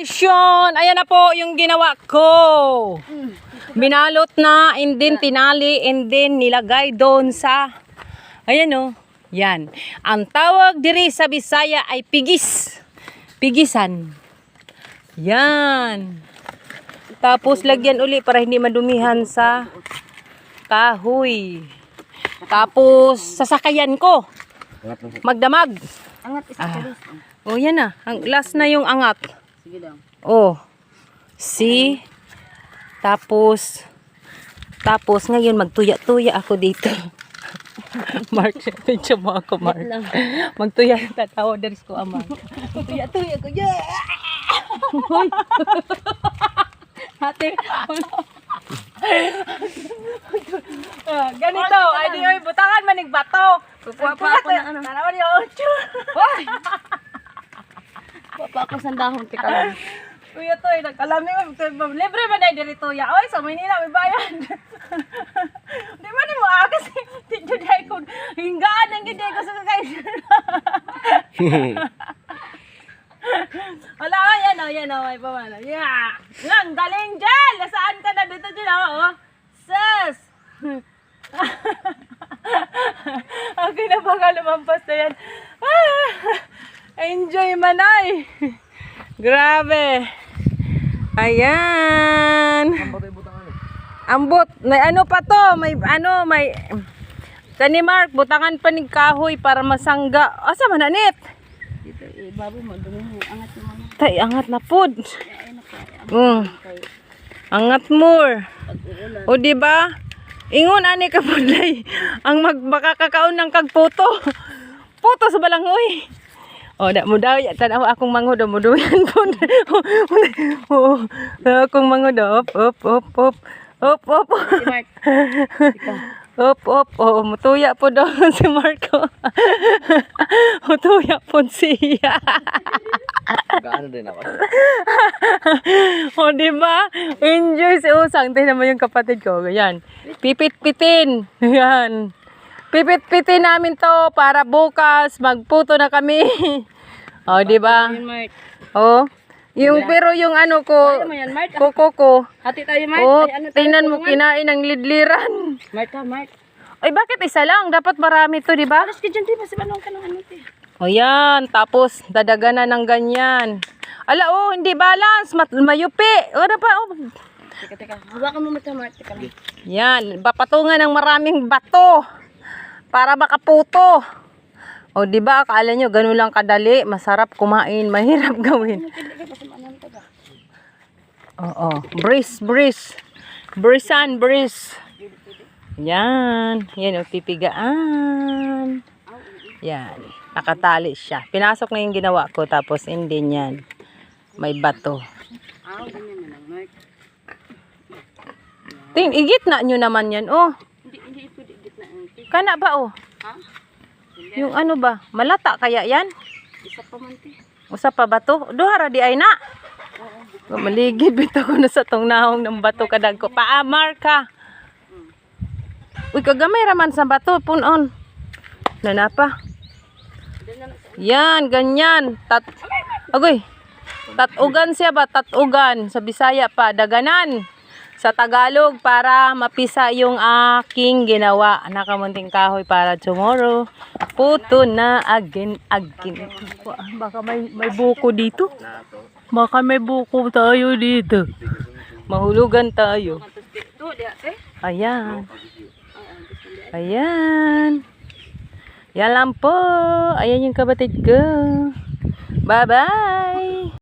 Mission! Ayan na po yung ginawa ko. Binalot na, and then tinali, and then nilagay doon sa, ayan o, yan. Ang tawag diri sa Bisaya ay pigis. Pigisan. Yan. Tapos lagyan uli para hindi madumihan sa kahoy. Tapos sasakayan ko. Magdamag. Angat isa Ah. Oh, yan na. Ang last na yung angat. Sige. Oh. See? Tapos, tapos ngayon magtuya-tuya ako dito. Mark, medyo mo ako, Mark. Magtuya, tatawa dari ko, ama. Magtuya-tuya ko, yeah! Ate, ah, ganito, ay di, oy, butangan manig bato. Kukuha pa ako ng ano. Tanawa niyo, ocho. Ako sa dahon. Teka lang. Kuya to, nagkalami ko. Libre ba na diri to ya? Oy, sa Maynila may bayad. Di man mo ah, kasi dito dai ko hinggaan ang gid ko sa kay. Wala oh, yan oh, yan oh, may pamana. Yeah. Lang galing dyan. Saan ka na dito dyan oh? Sus. okay na baka lumampas na yan. Ah, enjoy manay. Grabe. Ayan. Ambot. May ano pa to? May ano, may... Kani Mark, butangan pa ni kahoy para masangga. Asa man anit? Dito, ibabo mo. Dumi. Angat mo. ano. Tay, angat na ay, Mm. Angat more. O di ba? Ingon ani ka pudlay. Ang mag makakakaon ng kagputo. Puto sa balangoy. O da mo daw ya tanaw akong mangod mo duyan po. O akong mangod op op op op op op. Si Mark. Op, op, oh, mutuya po doon si Marco. mutuya po siya. Gaano din ako. o, di ba? Enjoy si Usang. Tingnan mo yung kapatid ko. Ganyan. Pipit-pitin. Yan. Pipit-pitin namin to para bukas magputo na kami. o, di ba? Ayun, Mark. O. Yung, pero yung ano ko, Ano kuko ko. Hati tayo, Mark. O, Ay, ano tingnan mo, kinain ng lidliran. Mark, ha, Mark. Ay, bakit isa lang? Dapat marami to, di ba? Alas ka dyan, di ba? Si Manong ka ng ano. O yan, tapos dadaga na ng ganyan. Ala, oh, hindi balance, mat mayupi. O, na pa, oh. Teka, teka. Hawakan mo mata, Mark. Teka lang. Yan, papatungan ng maraming bato para makaputo. O, di ba, akala nyo, ganun lang kadali, masarap kumain, mahirap gawin. Oo, breeze, breeze. Breezan, breeze. Yan, yan, o, pipigaan. Yan, nakatali siya. Pinasok na yung ginawa ko, tapos hindi yan. May bato. Ting, igit na nyo naman yan, oh. Hindi, hindi pwede gitna ang te. Kana ba, oh? Ha? Yung ano ba? Malata kaya yan? Isa pa man, te. Usa pa ba to? Duhara di ay na. Maligid bitaw ko na sa tong nahong ng bato kadag ko. Paamar ka. Uy, kagamay raman sa bato. Punon. Nanapa. Yan, ganyan. Tat Agoy. Tatugan siya ba? Tatugan. Sa Bisaya pa. Daganan. Sa Tagalog para mapisa yung aking ginawa. Nakamunting kahoy para tomorrow. Puto na again, again. Baka may, may buko dito. Baka may buko tayo dito. Mahulugan tayo. Ayan. Ayan. Yan lang po. Ayan yung kabatid ko. Bye-bye.